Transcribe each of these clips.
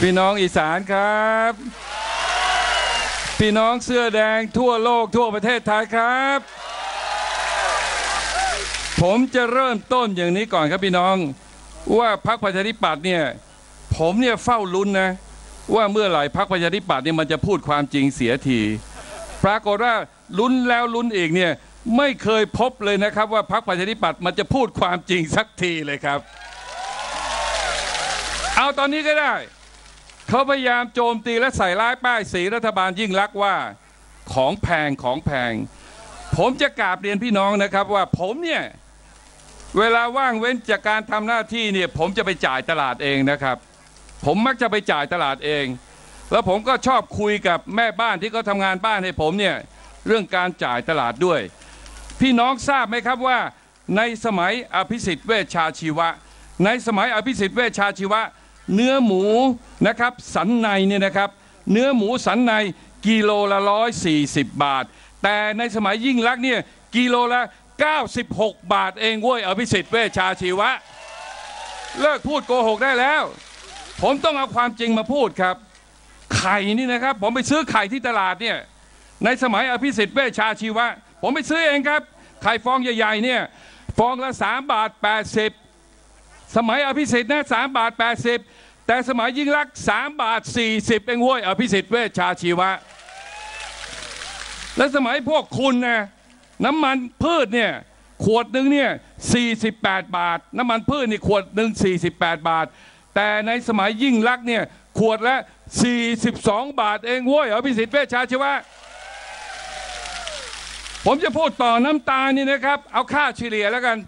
พี่น้องอีสานครับ พี่น้องเสื้อแดงทั่วโลกทั่วประเทศไทยครับ ผมจะเริ่มต้นอย่างนี้ก่อนครับพี่น้อง ว่าพรรคประชาธิปัตย์เนี่ย ผมเนี่ยเฝ้าลุ้นนะ ว่าเมื่อไหร่พรรคประชาธิปัตย์เนี่ยมันจะพูดความจริงเสียที ปรากฏว่าลุ้นแล้วลุ้นอีกเนี่ยไม่เคยพบเลยนะครับ ว่าพรรคประชาธิปัตย์มันจะพูดความจริงสักทีเลยครับ เอาตอนนี้ก็ได้ เขาพยายามโจมตีและใส่ร้ายป้ายสีรัฐบาลยิ่งลักษณ์ว่าของแพงของแพง ผมจะกราบเรียนพี่น้องนะครับว่าผมเนี่ยเวลาว่างเว้นจากการทำหน้าที่เนี่ยผมจะไปจ่ายตลาดเองนะครับ ผมมักจะไปจ่ายตลาดเอง แล้วผมก็ชอบคุยกับแม่บ้านที่เขาทำงานบ้านให้ผมเนี่ยเรื่องการจ่ายตลาดด้วย พี่น้องทราบไหมครับว่าในสมัยอภิสิทธิ์เวชชาชีวะ ในสมัยอภิสิทธิ์เวชชาชีวะ เนื้อหมูนะครับสันในเนี่ยนะครับเนื้อหมูสันในกิโลละร้อยสี่สิบบาท แต่ในสมัยยิ่งลักษณ์เนี่ยกิโลละ 96 บาทเองเว้ยอภิสิทธิ์เวชชาชีวะ เลิกพูดโกหกได้แล้ว ผมต้องเอาความจริงมาพูดครับ ไข่นี่นะครับ ผมไปซื้อไข่ที่ตลาดเนี่ยในสมัยอภิสิทธิ์เวชชาชีวะ ผมไปซื้อเองครับ ไข่ฟองใหญ่ๆเนี่ยฟองละ 3 บาท 80 สมัยอภิสิทธิ์นะ3บาท80แต่สมัยยิ่งรักษณ์3บาท40เองเว้ยอภิสิทธิ์เวชชาชีวะ และสมัยพวกคุณนะน้ำมันพืชเนี่ยขวดหนึ่งเนี่ย48 บาท น้ำมันพืชนี่ขวดหนึ่ง48 บาท แต่ในสมัยยิ่งรักษณ์เนี่ยขวดละ 42 บาทเองเว้ยอภิสิทธิ์เวชชาชีวะ ผมจะพูดต่อน้ำตาลนี่นะครับ เอาค่าเฉลี่ยแล้วกัน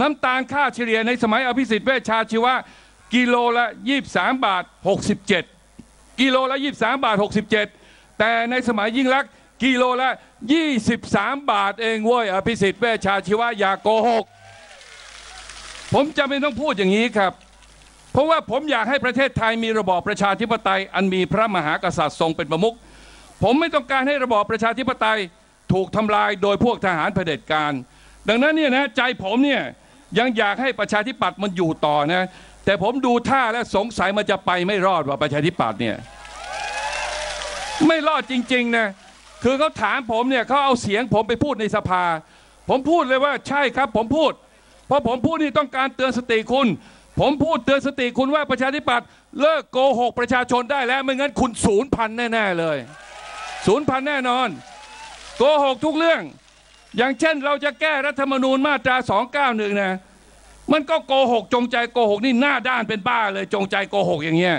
น้ำตาลค่าเฉลี่ยในสมัยอภิสิทธิ์เวชชาชีวะ กิโลละ 23 บาท 67 กิโลละ 23 บาท 67 แต่ในสมัยยิ่งรักษณ์กิโลละ 23 บาทเองเว้ยอภิสิทธิ์เวชชาชีวะอย่าโกหก ผมจะไม่ต้องพูดอย่างนี้ครับ เพราะว่าผมอยากให้ประเทศไทยมีระบอบประชาธิปไตย อันมีพระมหากษัตริย์ทรงเป็นประมุขผมไม่ต้องการให้ระบอบประชาธิปไตยถูกทำลายโดยพวกทหารเผด็จการ ดังนั้นเนี่ยนะใจผมเนี่ย ยังอยากให้ประชาธิปัตย์มันอยู่ต่อนะ แต่ผมดูท่าและสงสัยมันจะไปไม่รอดว่าประชาธิปัตย์เนี่ย ไม่รอดจริงๆนะคือเขาถามผมเนี่ยเขาเอาเสียงผมไปพูดในสภา ผมพูดเลยว่าใช่ครับผมพูด เพราะผมพูดนี่ต้องการเตือนสติคุณ ผมพูดเตือนสติคุณว่าประชาธิปัตย์เลิกโกหกประชาชนได้แล้วไม่งั้นคุณศูนย์พันแน่ๆเลยศูนย์พันแน่นอน โกหกทุกเรื่อง อย่างเช่นเราจะแก้รัฐธรรมนูญมาตรา 291 นะ มันก็โกหกจงใจโกหกนี่หน้าด้านเป็นบ้าเลยจงใจโกหกอย่างเงี้ย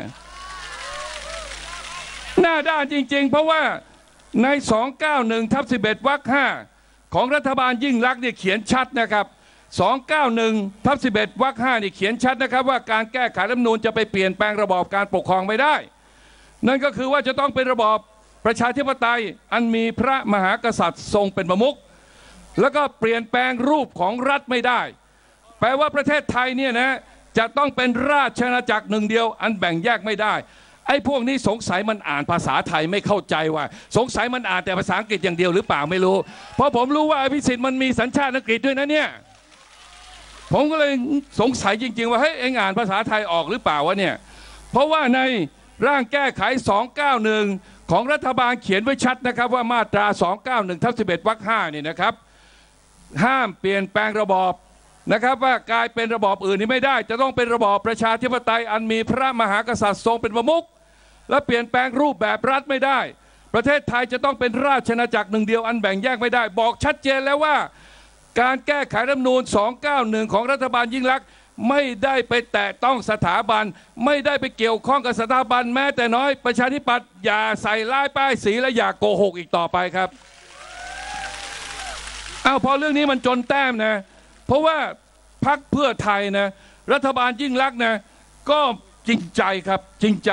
หน้าด้านจริง ๆ เพราะว่าใน 291ทับ11วรรค5ของรัฐบาลยิ่งรักเนี่ยเขียนชัดนะครับ 291ทับ11วรรค5นี่เขียนชัดนะครับ ว่าการแก้ไขรัฐธรรมนูญจะไปเปลี่ยนแปลงระบอบการปกครองไม่ได้ นั่นก็คือว่าจะต้องเป็นระบอบประชาธิปไตยอันมีพระมหากษัตริย์ทรงเป็นประมุข แล้วก็เปลี่ยนแปลงรูปของรัฐไม่ได้ แปลว่าประเทศไทยเนี่ยนะจะต้องเป็นราชอาณาจักรหนึ่งเดียว อันแบ่งแยกไม่ได้ไอ้พวกนี้สงสัยมันอ่านภาษาไทยไม่เข้าใจว่า สงสัยมันอ่านแต่ภาษาอังกฤษอย่างเดียวหรือเปล่าไม่รู้ เพราะผมรู้ว่าอภิสิทธิ์มันมีสัญชาติอังกฤษด้วยนะเนี่ยผมก็เลยสงสัยจริง ๆ ว่าเฮ้ยเอ็งอ่านภาษาไทยออกหรือเปล่าวะเนี่ยเพราะว่าในร่างแก้ไข 291 ของรัฐบาลเขียนไว้ชัดนะครับว่ามาตรา 291ทับ11วรรค5นี่ยนะครับ ห้ามเปลี่ยนแปลงระบอบนะครับว่ากลายเป็นระบอบอื่นนี่ไม่ได้ จะต้องเป็นระบอบประชาธิปไตยอันมีพระมหากษัตริย์ทรงเป็นประมุขและเปลี่ยนแปลงรูปแบบรัฐไม่ได้ ประเทศไทยจะต้องเป็นราชอาณาจักรหนึ่งเดียวอันแบ่งแยกไม่ได้ บอกชัดเจนแล้วว่า การแก้ไขรัฐมนูญ291 ของรัฐบาลยิ่งลักษณ์ไม่ได้ไปแตะต้องสถาบัน ไม่ได้ไปเกี่ยวข้องกับสถาบันแม้แต่น้อยประชาธิปัตย์อย่าใส่ร้ายป้ายสีและอย่าโกหกอีกต่อไปครับ เอาพอเรื่องนี้มันจนแต้มนะ เพราะว่าพักเพื่อไทยนะ รัฐบาลยิ่งรักนะ ก็จริงใจครับจริงใจ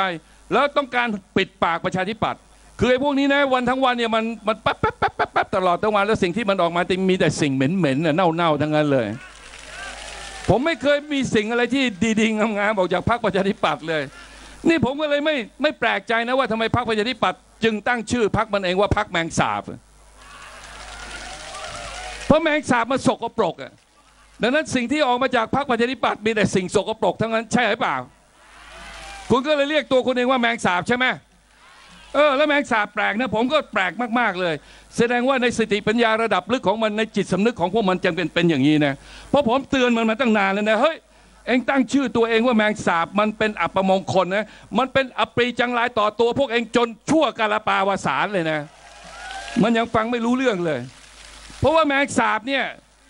แล้วต้องการปิดปากประชาธิปัตย์คือไอ้พวกนี้นะวันทั้งวันเนี่ยมันมันแป๊บแป๊บแป๊บแป๊บแป๊บตลอดทั้งวันแล้วสิ่งที่มันออกมาจะมีแต่สิ่งเหม็นเหม็นเน่าเน่าทั้งนั้นเลย ผมไม่เคยมีสิ่งอะไรที่ดีๆงามๆออกจากพรรคประชาธิปัตย์เลย นี่ผมก็เลยไม่ไม่แปลกใจนะว่าทำไมพรรคประชาธิปัตย์จึงตั้งชื่อพรรคมันเองว่าพรรคแมงสาบ เพราะแมงสาบมันสกปรกอะดังนั้นสิ่งที่ออกมาจากพรรคประชาธิปัตย์มีแต่สิ่งสกปรกทั้งนั้นใช่หรือเปล่า คุณก็เลยเรียกตัวคุณเองว่าแมงสาบใช่ไหมเออแล้วแมงสาบแปลกนะผมก็แปลกมาก ๆ เลย แสดงว่าในสติปัญญาระดับลึกของมันในจิตสำนึกของพวกมันจึงเป็นเป็นอย่างนี้นะเพราะผมเตือนมันมาตั้งนานแล้วนะเฮ้ยเองตั้งชื่อตัวเองว่าแมงสาบมันเป็นอัปมงคลนะมันเป็นอปรีจังไรต่อตัวพวกเองจนชั่วกาลปาวสารเลยนะ มันยังฟังไม่รู้เรื่องเลย เพราะว่าแมงสาบเนี่ย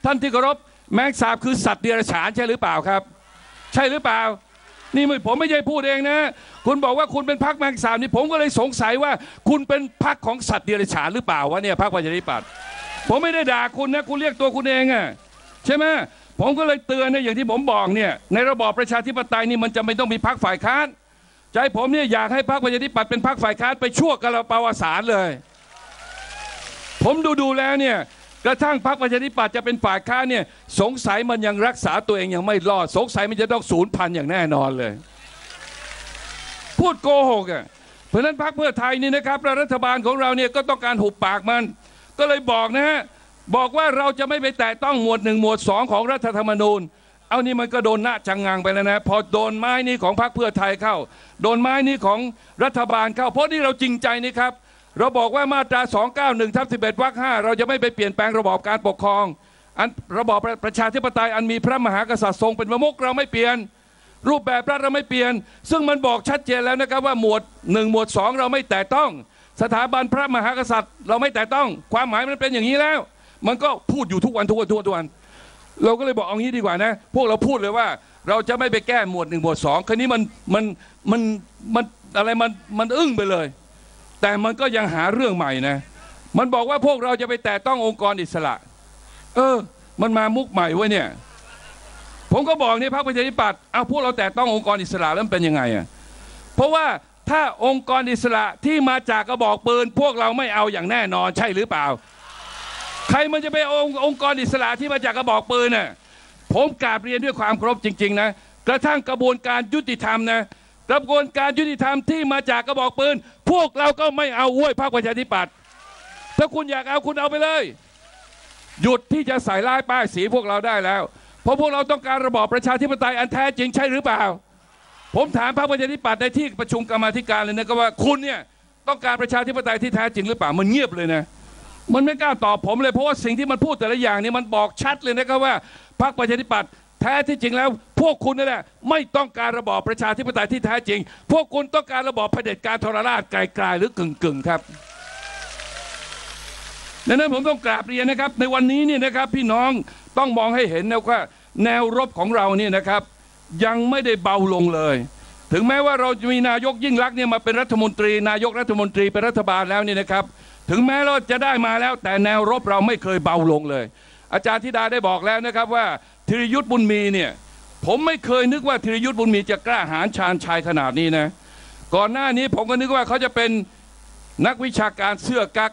ท่านที่เคารพแมงสาบคือสัตว์เดรัจฉานใช่หรือเปล่าครับ ใช่หรือเปล่า นี่ไม่ผมไม่ใช่พูดเองนะ คุณบอกว่าคุณเป็นพักแมงสาบนี่ผมก็เลยสงสัยว่า คุณเป็นพักของสัตว์เดรัจฉานหรือเปล่าวะเนี่ยพักประชาธิปัตย์ผมไม่ได้ด่าคุณนะคุณเรียกตัวคุณเองอะใช่ไหมผมก็เลยเตือนเนี่ยอย่างที่ผมบอกเนี่ยในระบอบประชาธิปไตยนี่มันจะไม่ต้องมีพักฝ่ายค้านใจผมเนี่ยอยากให้พักประชาธิปัตย์เป็นพักฝ่ายค้านไปชั่วกาลปาวสารเลย ผมดูดูแล้วเนี่ย กระทั่งพรรคประชาธิปัตย์จะเป็นฝ่ายค้านเนี่ยสงสัยมันยังรักษาตัวเองยังไม่รอด สงสัยมันจะต้องสูญพันอย่างแน่นอนเลย พูดโกหกอะเพราะนั้นพรรคเพื่อไทยนี่นะครับรัฐบาลของเราเนี่ยก็ต้องการหุบปากมัน ก็เลยบอกนะฮะบอกว่าเราจะไม่ไปแตะต้องหมวดหนึ่งหมวดสองของรัฐธรรมนูญ เอานี่มันก็โดนหน้าจังงังไปแล้วนะ พอโดนไม้นี้ของพรรคเพื่อไทยเข้า โดนไม้นี้ของรัฐบาลเข้า เพราะนี่เราจริงใจนี่ครับ เราบอกว่ามาตรา 291ทับ11วรรค5เราจะไม่ไปเปลี่ยนแปลงระบอบการปกครอง อันระบอบประชาธิปไตยอันมีพระมหากษัตริย์ทรงเป็นประมุขเราไม่เปลี่ยน รูปแบบรัฐเราไม่เปลี่ยน ซึ่งมันบอกชัดเจนแล้วนะครับว่าหมวด 1 หมวด 2 เราไม่แตะต้อง สถาบันพระมหากษัตริย์ เราไม่แตะต้อง ความหมายมันเป็นอย่างนี้แล้ว มันก็พูดอยู่ทุกวันทุกวันทุกวันทุกวันเราก็เลยบอกเอางี้ดีกว่านะ พวกเราพูดเลยว่าเราจะไม่ไปแก้หมวดหนึ่งหมวดสองคราวนี้มันมันมันมันอะไรมันมันอึ้งไปเลย แต่มันก็ยังหาเรื่องใหม่นะ มันบอกว่าพวกเราจะไปแตะต้ององค์กรอิสระ เออ มันมามุกใหม่ไว้ยเนี่ย ผมก็บอกนี่พรรคประชาธิปัตย์เอาพวกเราแตะต้ององค์กรอิสระแล้วมันเป็นยังไงอะเพราะว่าถ้าองค์กรอิสระที่มาจากกระบอกปืน พวกเราไม่เอาอย่างแน่นอนใช่หรือเปล่า ใครมันจะไปองค์องค์กรอิสระที่มาจากกระบอกปืนน่ะผมกราบเรียนด้วยความเคารพจริง ๆ นะกระทั่งกระบวนการยุติธรรมนะ กระบวนการยุติธรรมที่มาจากกระบอกปืน พวกเราก็ไม่เอาห้วยพรรคประชาธิปัตย์ถ้าคุณอยากเอาคุณเอาไปเลย หยุดที่จะใส่ร้ายป้ายสีพวกเราได้แล้ว เพราะพวกเราต้องการระบอบประชาธิปไตยอันแท้จริงใช่หรือเปล่า ผมถามพรรคประชาธิปัตย์ในที่ประชุมกรรมธิการเลยนะครับว่าคุณเนี่ยต้องการประชาธิปไตยที่แท้จริงหรือเปล่ามันเงียบเลยนะมันไม่กล้าตอบผมเลยเพราะว่าสิ่งที่มันพูดแต่ละอย่างนี่มันบอกชัดเลยนะครับว่าพรรคประชาธิปัตย์ แท้ที่จริงแล้ว พวกคุณนั่นแหละไม่ต้องการระบอบประชาธิปไตยที่แท้จริง พวกคุณต้องการระบอบเผด็จการทรราชไกลๆหรือกึ่งๆครับดังนั้นผมต้องกราบเรียนนะครับ ในวันนี้เนี่ยนะครับพี่น้องต้องมองให้เห็นนะว่าแนวรบของเราเนี่ยนะครับ ยังไม่ได้เบาลงเลย ถึงแม้ว่าเราจะมีนายกยิ่งรักเนี่ยมาเป็นรัฐมนตรี นายกรัฐมนตรีเป็นรัฐบาลแล้วเนี่ยนะครับ ถึงแม้เราจะได้มาแล้วแต่แนวรบเราไม่เคยเบาลงเลย อาจารย์ธิดาได้บอกแล้วนะครับว่าธีรยุทธ์บุญมีเนี่ยผมไม่เคยนึกว่าธีรยุทธ์บุญมีจะกล้าหาญชาญชายขนาดนี้นะก่อนหน้านี้ผมก็นึกว่าเขาจะเป็นนักวิชาการเสื้อกั๊ก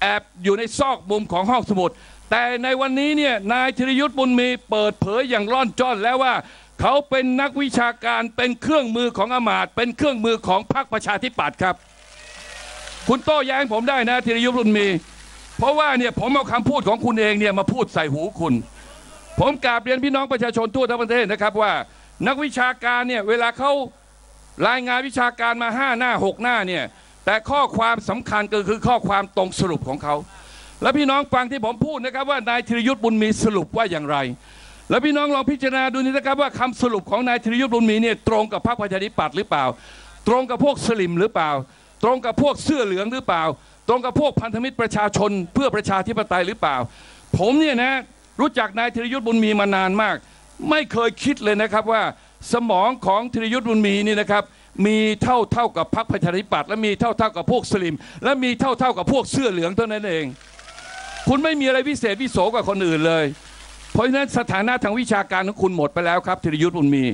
แอบอยู่ในซอกมุมของห้องสมุด แต่ในวันนี้เนี่ยนายธีรยุทธ์บุญมีเปิดเผยอย่างร่อนจ้อนแล้วว่าเขาเป็นนักวิชาการเป็นเครื่องมือของอำมาตเป็นเครื่องมือของพรรคประชาธิปัตย์ครับ คุณโต้แย้งผมได้นะธีรยุทธ์บุญมี เพราะว่าเนี่ยผมเอาคำพูดของคุณเองเนี่ยมาพูดใส่หูคุณ ผมกราบเรียนพี่น้องประชาชนทั่วทั้งประเทศนะครับว่า นักวิชาการเนี่ยเวลาเขารายงานวิชาการมาห้าหน้าหกหน้าเนี่ยแต่ข้อความสำคัญก็คือข้อความตรงสรุปของเขา แล้วพี่น้องฟังที่ผมพูดนะครับว่านายธีรยุทธ์บุญมีสรุปว่าอย่างไร แล้วพี่น้องลองพิจารณาดูนี่นะครับว่าคำสรุปของนายธีรยุทธ์บุญมีเนี่ยตรงกับพรรคประชาธิปัตย์หรือเปล่า ตรงกับพวกสลิมหรือเปล่า ตรงกับพวกเสื้อเหลืองหรือเปล่า ตรงกับพวกพันธมิตรประชาชนเพื่อประชาธิปไตยหรือเปล่า ผมเนี่ยนะรู้จักนายธีรยุทธ์บุญมีมานานมาก ไม่เคยคิดเลยนะครับว่าสมองของธีรยุทธ์บุญมีนี่นะครับมีเท่าเท่ากับพรรคประชาธิปัตย์และมีเท่าเท่ากับพวกสลิม และมีเท่าเท่ากับพวกเสื้อเหลืองเท่านั้นเอง คุณไม่มีอะไรพิเศษวิโสกว่าคนอื่นเลย เพราะฉะนั้นสถานะทางวิชาการของคุณหมดไปแล้วครับธีรยุทธ์บุญมี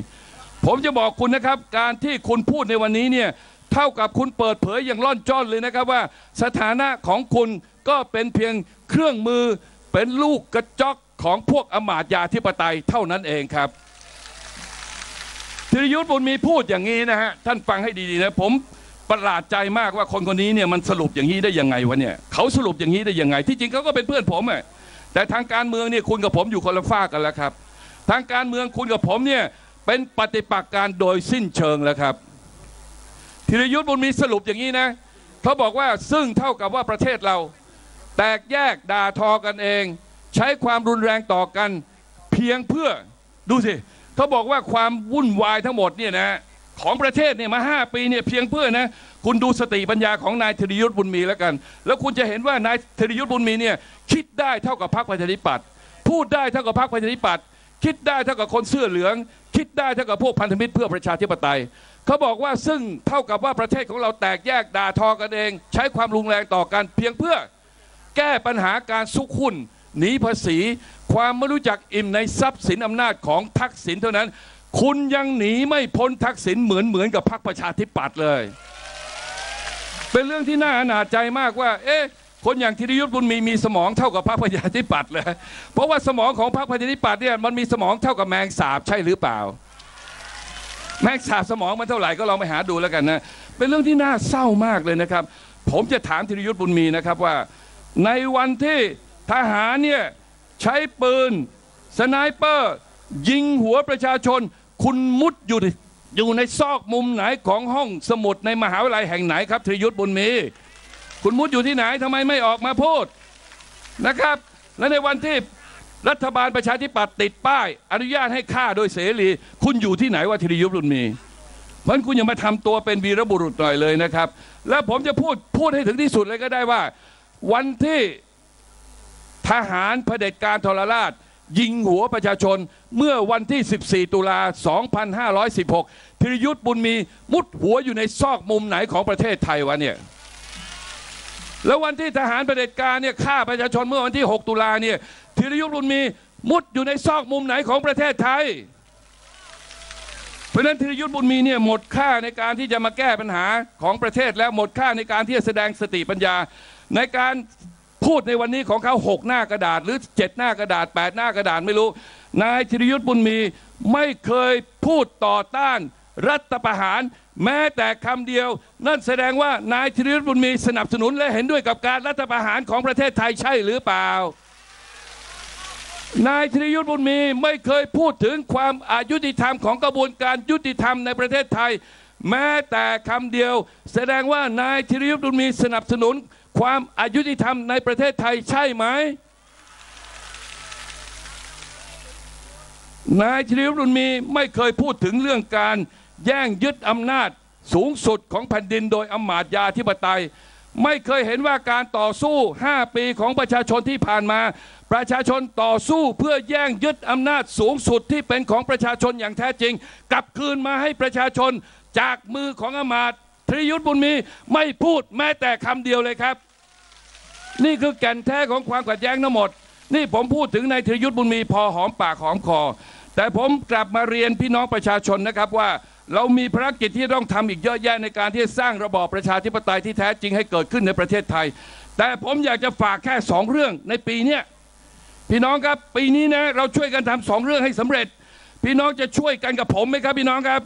ผมจะบอกคุณนะครับ การที่คุณพูดในวันนี้เนี่ย เท่ากับคุณเปิดเผยอย่างล่อนจ้อนเลยนะครับว่า สถานะของคุณก็เป็นเพียงเครื่องมือเป็นลูกกระจอกของพวกอมาตย์ยาธิปไตยเท่านั้นเองครับธีรยุทธ์บุญมีพูดอย่างนี้นะฮะท่านฟังให้ดีๆนะผมประหลาดใจมากว่าคนคนนี้เนี่ยมันสรุปอย่างนี้ได้ยังไงวะเนี่ยเขาสรุปอย่างนี้ได้ยังไง ที่จริงเขาก็เป็นเพื่อนผมอะแต่ทางการเมืองเนี่ยคุณกับผมอยู่คนละฝากันแล้วครับ ทางการเมืองคุณกับผมเนี่ยเป็นปฏิปักษ์การโดยสิ้นเชิงแล้วครับ ธีรยุทธ์บุญมีสรุปอย่างนี้นะเขาบอกว่าซึ่งเท่ากับว่าประเทศเรา แตกแยกด่าทอกันเอง ใช้ความรุนแรงต่อกัน เพียงเพื่อดูสิเขาบอกว่าความวุ่นวายทั้งหมดเนี่ยนะของประเทศเนี่ยมาห้าปีเนี่ยเพียงเพื่อนะคุณดูสติปัญญาของนายธีรยุทธ์บุญมีแล้วกัน แล้วคุณจะเห็นว่านายธีรยุทธ์บุญมีเนี่ยคิดได้เท่ากับพรรคประชาธิปัตย์พูดได้เท่ากับพรรคประชาธิปัตย์ คิดได้เท่ากับคนเสื้อเหลือง คิดได้เท่ากับพวกพันธมิตรเพื่อประชาธิปไตยเขาบอกว่าซึ่งเท่ากับว่าประเทศของเราแตกแยกด่าทอกันเอง ใช้ความรุนแรงต่อกันเพียงเพื่อ แก้ปัญหาการซุกหุ้นหนีภาษี ความไม่รู้จักอิ่มในทรัพย์สินอำนาจของทักษิณเท่านั้น คุณยังหนีไม่พ้นทักษิณเหมือนเหมือนกับพรรคประชาธิปัตย์เลย เป็นเรื่องที่น่าอนาจใจมากว่า เอ๊ะ คนอย่างธีรยุทธ์บุญมีมีสมองเท่ากับพรรคประชาธิปัตย์เลยเพราะว่าสมองของพรรคประชาธิปัตย์เนี่ยมันมีสมองเท่ากับแมงสาบใช่หรือเปล่า แมงสาบสมองมันเท่าไหร่ก็ลองไปหาดูแล้วกันนะเป็นเรื่องที่น่าเศร้ามากเลยนะครับ ผมจะถามธีรยุทธ์บุญมีนะครับว่า ในวันที่ทหารเนี่ยใช้ปืนสไนเปอร์ ยิงหัวประชาชน คุณมุดอยู่อยู่ในซอกมุมไหนของห้องสมุดในมหาวิทยาลัยแห่งไหนครับธีรยุทธ์บุญมี คุณมุดอยู่ที่ไหนทำไมไม่ออกมาพูดนะครับ และในวันที่รัฐบาลประชาธิปัตย์ติดป้าย อนุญาตให้ฆ่าโดยเสรี คุณอยู่ที่ไหนว่าธีรยุทธ์บุญมีเพราะคุณอย่ามาทำตัวเป็นวีรบุรุษหน่อยเลยนะครับ แล้วผมจะพูดพูดให้ถึงที่สุดเลยก็ได้ว่า วันที่ทหารเผด็จการทรราช ยิงหัวประชาชนเมื่อวันที่ 14 ตุลา 2516ธีรยุทธ์บุญมีมุดหัวอยู่ในซอกมุมไหนของประเทศไทยวะเนี่ย แล้ววันที่ทหารเผด็จการเนี่ยฆ่าประชาชนเมื่อวันที่ 6 ตุลาเนี่ยธีรยุทธ์บุญมีมุดอยู่ในซอกมุมไหนของประเทศไทย เพราะฉะนั้นธีรยุทธ์บุญมีเนี่ยหมดค่าในการที่จะมาแก้ปัญหาของประเทศแล้วหมดค่าในการที่จะแสดงสติปัญญา ในการพูดในวันนี้ของเขาหกหน้ากระดาษ หรือเจ็ดหน้ากระดาษแปดหน้ากระดาษไม่รู้ นายธีรยุทธ์บุญมีไม่เคยพูดต่อต้าน รัฐประหาร แม้แต่คำเดียว นั่นแสดงว่านายธีรยุทธ์บุญมีสนับสนุนและเห็นด้วยกับการรัฐประหารของประเทศไทยใช่หรือเปล่า นายธีรยุทธ์บุญมีไม่เคยพูดถึงความอายุติธรรมของกระบวนการยุติธรรมในประเทศไทย แม้แต่คำเดียว แสดงว่านายธีรยุทธ์บุญมีสนับสนุน ความอายุติธรรมในประเทศไทยใช่ไหม นายธีรยุทธ์บุญมีไม่เคยพูดถึงเรื่องการแย่งยึดอำนาจสูงสุดของแผ่นดินโดยอำมาตยาธิปไตย ไม่เคยเห็นว่าการต่อสู้ 5 ปีของประชาชนที่ผ่านมา ประชาชนต่อสู้เพื่อแย่งยึดอำนาจสูงสุดที่เป็นของประชาชนอย่างแท้จริง กลับคืนมาให้ประชาชนจากมือของอำมาตย์ธรยุทธ์บุญมีไม่พูดแม้แต่คำเดียวเลยครับ นี่คือแก่นแท้ของความขัดแย้งทั้งหมด นี่ผมพูดถึงนายธรยุทธ์บุญมีพอหอมปากหอมคอ แต่ผมกลับมาเรียนพี่น้องประชาชนนะครับว่าเรามีภารกิจที่ต้องทำอีกเยอะแยะในการที่จะสร้างระบอบประชาธิปไตยที่แท้จริงให้เกิดขึ้นในประเทศไทย แต่ผมอยากจะฝากแค่สองเรื่องในปีนี้พี่น้องครับปีนี้นะเราช่วยกันทำสองเรื่องให้สำเร็จ พี่น้องจะช่วยกันกับผมไหมครับ พี่น้องครับ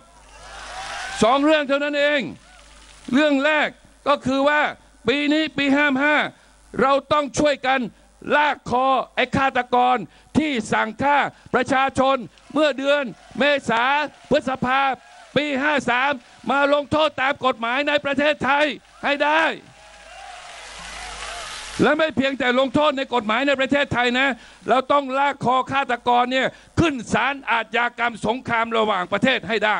สองเรื่องเท่านั้นเอง เรื่องแรกก็คือว่าปีนี้ปีห้ามห้าเราต้องช่วยกัน ลากคอไอ้ฆาตกรที่สั่งฆ่าประชาชนเมื่อเดือนเมษาพฤษภาปี 53 มาลงโทษตามกฎหมายในประเทศไทยให้ได้ และไม่เพียงแต่ลงโทษในกฎหมายในประเทศไทยนะ เราต้องลากคอฆาตกรเนี่ยขึ้นศาลอาญากรรมสงครามระหว่างประเทศให้ได้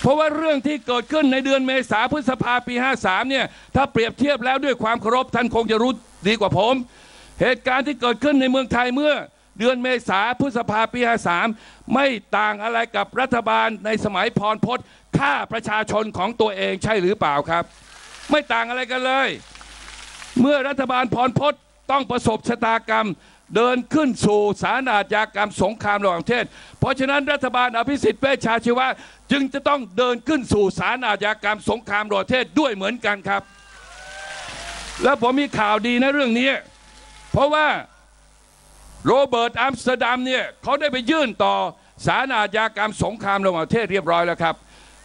เพราะว่าเรื่องที่เกิดขึ้นในเดือนเมษาพฤษภาปี 53 เนี่ย ถ้าเปรียบเทียบแล้วด้วยความเคารพท่านคงจะรู้ ดีกว่าผม เหตุการณ์ที่เกิดขึ้นในเมืองไทยเมื่อ เดือนเมษาพฤษภาปี53ไม่ต่างอะไรกับรัฐบาลในสมัยพรพศฆ่าประชาชนของตัวเองใช่หรือเปล่าครับ ไม่ต่างอะไรกันเลย เมื่อรัฐบาลพรพศต้องประสบชะตากรรมเดินขึ้นสู่สารอาญากรรมสงครามระหว่างประเทศ เพราะฉะนั้นรัฐบาลอภิสิทธิ์เวชชาชีวะ จึงจะต้องเดินขึ้นสู่สารอาญากรรมสงครามระหว่างประเทศด้วยเหมือนกันครับ แล้วผมมีข่าวดีนะเรื่องนี้ เพราะว่าโรเบิร์ตอัมสเตอร์ดัมเนี่ยเขาได้ไปยื่นต่อสารอาญากรรมสงครามระหว่างประเทศเรียบร้อยแล้วครับ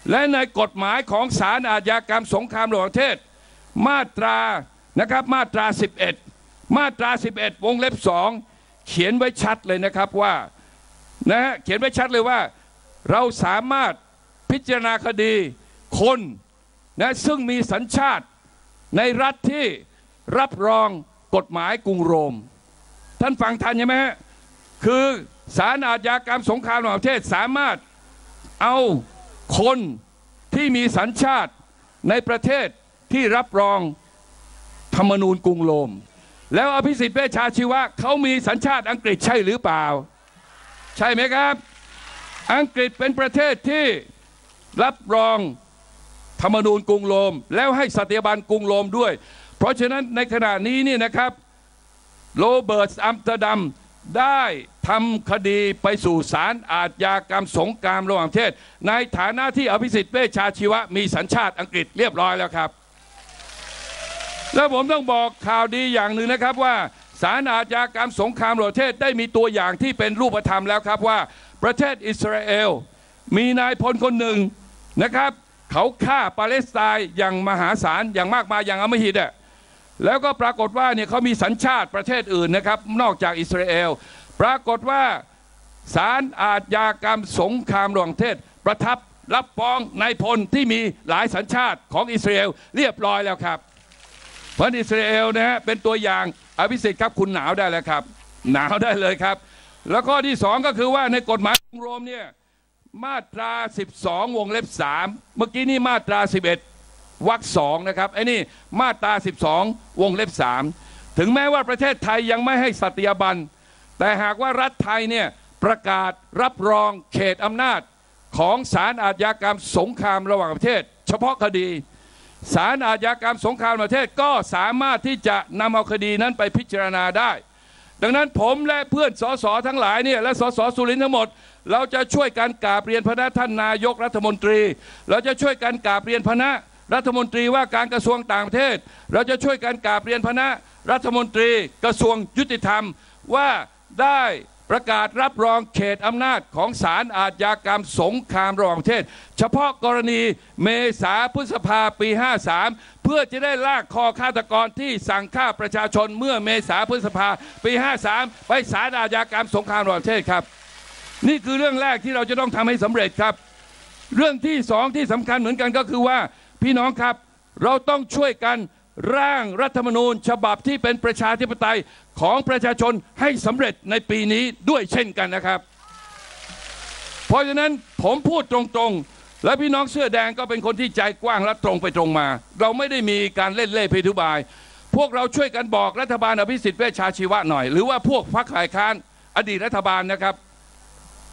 และในกฎหมายของสารอาญากรรมสงครามระหว่างประเทศ มาตรานะครับมาตรา 11 มาตรา 11 วงเล็บ 2 เขียนไว้ชัดเลยนะครับว่านะฮะเขียนไว้ชัดเลยว่า เราสามารถพิจารณาคดีคคนนะซึ่งมีสัญชาติ ในรัฐที่รับรองกฎหมายกรุงโรม ท่านฟังทันใช่ไหมฮะคือสารอาญากรรมสงครามระหว่างประเทศสามารถเอาคนที่มีสัญชาติในประเทศที่รับรองธรรมนูญกรุงโรม แล้วอภิสิทธิ์เวชชาชีวะเขามีสัญชาติอังกฤษใช่หรือเปล่า ใช่ไหมครับ อังกฤษเป็นประเทศที่รับรอง ธรรมนูญกรุงโรม แล้วให้สถาบันกรุงโรมด้วย เพราะฉะนั้นในขณะนี้นี่นะครับโรเบิร์ตอัมสเตอร์ดัมได้ทำคดีไปสู่ศาลอาญากรรมสงครามระหว่างประเทศ ในฐานะที่อภิสิทธิ์เวชชาชีวะมีสัญชาติอังกฤษเรียบร้อยแล้วครับ แล้วผมต้องบอกข่าวดีอย่างหนึ่งนะครับว่าศาลอาญากรรมสงครามระหว่างประเทศได้มีตัวอย่างที่เป็นรูปธรรมแล้วครับว่า ประเทศอิสราเอลมีนายพลคนหนึ่งนะครับ เขาฆ่าปาเลสไตน์อย่างมหาศาลอย่างมากมายอย่างอมหิตอะแล้วก็ปรากฏว่าเนี่ยเขามีสัญชาติประเทศอื่นนะครับ นอกจากอิสราเอลปรากฏว่าศาลอาญากรรมสงครามระหว่างประเทศ ประทับรับฟ้องนายพลที่มีหลายสัญชาติของอิสราเอลเรียบร้อยแล้วครับ เพราะอิสราเอลนะฮะเป็นตัวอย่างอภิสิทธิ์ครับคุณหนาวได้แล้วครับ หนาวได้เลยครับ แล้วข้อที่สองก็คือว่าในกฎหมายกรุงโรมเนี่ย มาตรา 12 วงเล็บ 3 เมื่อกี้นี่มาตรา 11วรรคสองนะครับไอ้นี่มาตรา 12 วงเล็บ 3 ถึงแม้ว่าประเทศไทยยังไม่ให้สัตยาบัน แต่หากว่ารัฐไทยเนี่ยประกาศรับรองเขตอำนาจของศาลอาญากรรมสงครามระหว่างประเทศ เฉพาะคดีศาลอาญากรรมสงครามประเทศก็สามารถที่จะนำเอาคดีนั้นไปพิจารณาได้ ดังนั้นผมและเพื่อนสสทั้งหลายเนี่ยและสสสุรินทร์ทั้งหมด เราจะช่วยกันกราบเรียนพระท่านนายกรัฐมนตรี เราจะช่วยกันกราบเรียนพระรัฐมนตรีว่าการกระทรวงต่างประเทศ เราจะช่วยกันกราบเรียนพระรัฐมนตรีกระทรวงยุติธรรมว่าได้ประกาศรับรองเขตอำนาจของศาลอาญากรรมสงครามระหว่างประเทศ เฉพาะกรณีเมษาพฤษภาปี 53 เพื่อจะได้ลากคอฆาตกรที่สั่งฆ่าประชาชนเมื่อเมษาพฤษภาปี 53 ไปศาลอาญากรรมสงครามระหว่างประเทศครับ นี่คือเรื่องแรกที่เราจะต้องทำให้สำเร็จครับ เรื่องที่สองที่สำคัญเหมือนกันก็คือว่าพี่น้องครับ เราต้องช่วยกันร่างรัฐธรรมนูญ ฉบับที่เป็นประชาธิปไตยของประชาชนให้สำเร็จในปีนี้ด้วยเช่นกันนะครับ เพราะฉะนั้นผมพูดตรงๆ และพี่น้องเสื้อแดงก็เป็นคนที่ใจกว้างและตรงไปตรงมา เราไม่ได้มีการเล่นเล่เพทุบาย พวกเราช่วยกันบอกรัฐบาลอภิสิทธิ์เวชชาชีวะหน่อย หรือว่าพวกพรรคฝ่ายค้านอดีตรัฐบาลนะครับ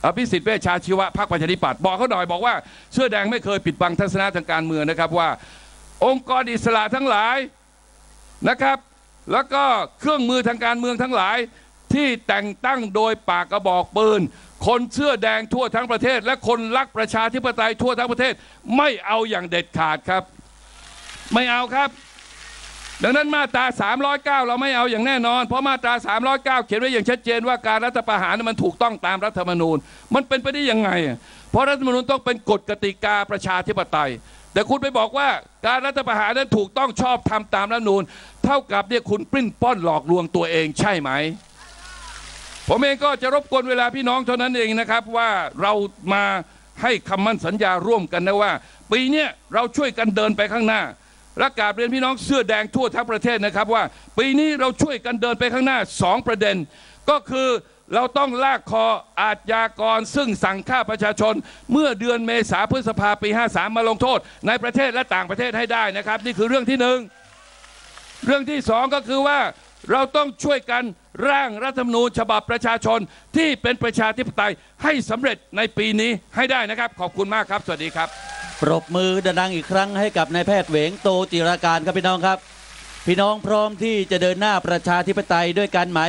อภิสิทธิ์เวชชาชีวะพรรคประชาธิปัตย์บอกเขาหน่อยบอกว่าเสื้อแดงไม่เคยปิดบังทัศนะทางการเมืองนะครับว่า องค์กรอิสระทั้งหลายนะครับ แล้วก็เครื่องมือทางการเมืองทั้งหลายที่แต่งตั้งโดยปากกระบอกปืน คนเสื้อแดงทั่วทั้งประเทศ และคนรักประชาธิปไตยทั่วทั้งประเทศ ไม่เอาอย่างเด็ดขาดครับ ไม่เอาครับ ดังนั้นมาตรา 309 เราไม่เอาอย่างแน่นอน เพราะมาตรา 309 เขียนไว้อย่างชัดเจนว่าการรัฐประหารนั้นมันถูกต้องตามรัฐธรรมนูญ มันเป็นไปได้ยังไง เพราะรัฐธรรมนูญต้องเป็นกฎกติกาประชาธิปไตย แต่คุณไปบอกว่าการรัฐประหารนั้นถูกต้องชอบทำตามรัฐธรรมนูญ เท่ากับเนี่ยคุณปริ้นป้อนหลอกลวงตัวเองใช่ไหม ผมเองก็จะรบกวนเวลาพี่น้องเท่านั้นเองนะครับว่าเรามาให้คำมั่นสัญญาร่วมกันนะว่า ปีนี้เราช่วยกันเดินไปข้างหน้า และกาบเรียนพี่น้องเสื้อแดงทั่วทั้งประเทศนะครับว่า ปีนี้เราช่วยกันเดินไปข้างหน้าสองประเด็น ก็คือเราต้องลากคออาชญากรซึ่งสั่งฆ่าประชาชน เมื่อเดือนเมษาพฤษภาปี 53 มาลงโทษ ในประเทศและต่างประเทศให้ได้นะครับ นี่คือเรื่องที่หนึ่งเรื่องที่สองก็คือว่าเราต้องช่วยกันร่างรัฐธรรมนูญฉบับประชาชนที่เป็นประชาธิปไตยให้สำเร็จในปีนี้ให้ได้นะครับ ขอบคุณมากครับ สวัสดีครับ ปรบมือดังอีกครั้งให้กับนายแพทย์เหวงโตจิราการครับพี่น้องครับ พี่น้องพร้อมที่จะเดินหน้าประชาธิปไตยด้วยการหมาย